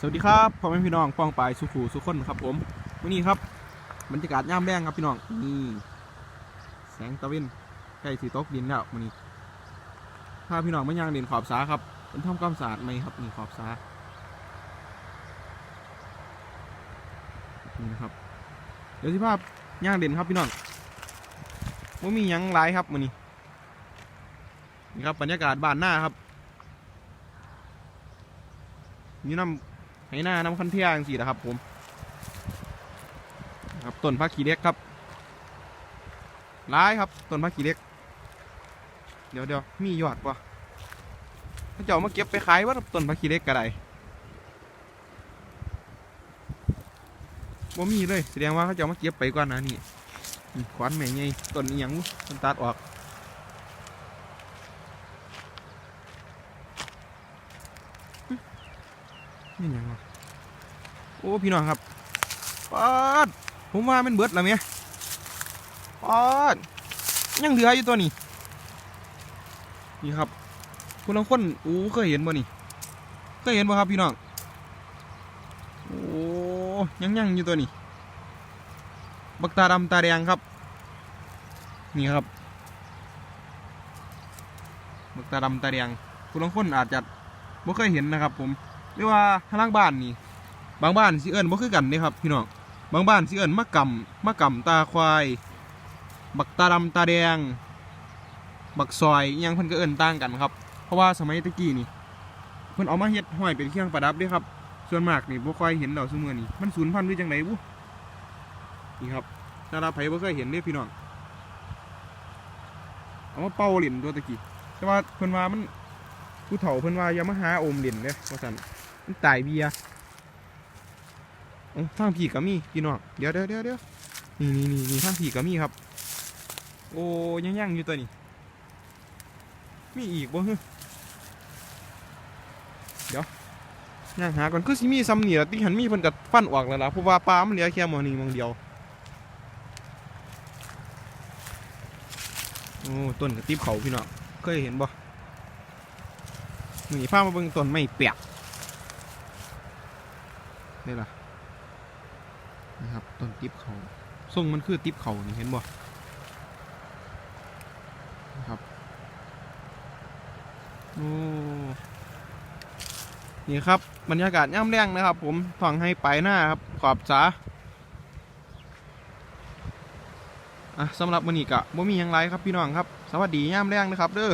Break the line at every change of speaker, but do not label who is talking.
สวัสดีครับพ่อแม่พี่น้องป้องปายสุขูสุขคนครับผมวันนี้ครับบรรยากาศย่ามแรงครับพี่น้องนี่แสงตะวันใกล้สีตกดินแล้ววันนี้พาพี่น้องมาย่างเด่นขอบสาครับเป็นทำความสะอาดไหมครับนี่ขอบสานี่นะครับ เดี๋ยวสิภาพย่างเด่นครับพี่น้องว่ามียังหลายครับวันนี้นี่ครับบรรยากาศบ้านหน้าครับนี่น้ำ ให้หน้าน้ำคันเทียงสินะครับผมครับต้นพักขี้เล็กครับร้ายครับต้นพักขี้เล็ก เดี๋ยวเดี๋ยวมียอดปะถ้าเจ้ามาเก็บไปขายว่าต้นพักขี้เล็กกระไดว่ามีเลยแสดงว่าเขาจ้ามาเก็บไปก่อนนะนี่ขวานแม่งไงต้นอิหยังมันตัดออก นี่ยังวะโอ้พี่น้องครับปอดผมว่ามันเบิดแล้วเมียปอดยังเหลืออยู่ตัวนี้นี่ครับคุณลองคนโอ้เคยเห็นบ่นี่เคยเห็นบ่ครับพี่น้องโอ้ยังยังอยู่ตัวนี้บักตาดำตาแดงครับนี่ครับบักตาดำตาแดงคุณลองคนอาจจะบ่เคยเห็นนะครับผม หรือว่าทางล่างบ้านนี่ บางบ้านสิเอิญบ่คือกันนี่ครับพี่น้อง บางบ้านสิเอิญมะกำมะกำตาควาย บักตาดำตาแดง บักซอยอิหยังเพิ่นก็เอิญต่างกันครับ เพราะว่าสมัยตะกี้นี่ เพิ่นเอามาเฮ็ดห้อยเป็นเครื่องประดับเด้ครับ ส่วนมากนี่บ่ค่อยเห็นดอกซุมื้อนี้มันสูญพันธุ์หรือจังไดบุนี่ครับถ้าเราไผบ่เคยเห็นเด้พี่น้อง เอามาเป่าเหรียญตัวตะกี้ แต่ว่าเพิ่นว่ามันผู้เฒ่าเพิ่นว่าอย่ามาหาอมเหรียญเด้ว่าซั่น มันตายเบียเอ้าทางผีก็มีพี่น้องเดี๋ยวเดี๋ยวเดี๋ยวเดี๋ยวนี่นี่นี่นี่ทางผีก็มีครับ โอ้ยังยังอยู่ตัวนี้มีอีกบ่ฮึเดี๋ยวย่างหาก่อนคือสิมีซ้ำนี่ละที่หันมีเพิ่นกัดฟันออกแล้วล่ะเพราะว่าปลามันเหลือแค่มอนี้หมองเดียวโอ้ต้นกระติบเขาพี่น้องเคยเห็นบ่นี่พามาเบิ่งต้นไม้เปียก นี่ล่ะนะครับต้นติ๊บเขาทรงมันคือติ๊บเขานี่เห็นบ่นะครับโอ้นี่ครับบรรยากาศย่ำแรงนะครับ ผมถ่องให้ไปหน้าครับขอบสาอะสำหรับวันนี้กะบ่มีหยังไรครับพี่น้องครับ สวัสดีย่ำแรงนะครับเด้อ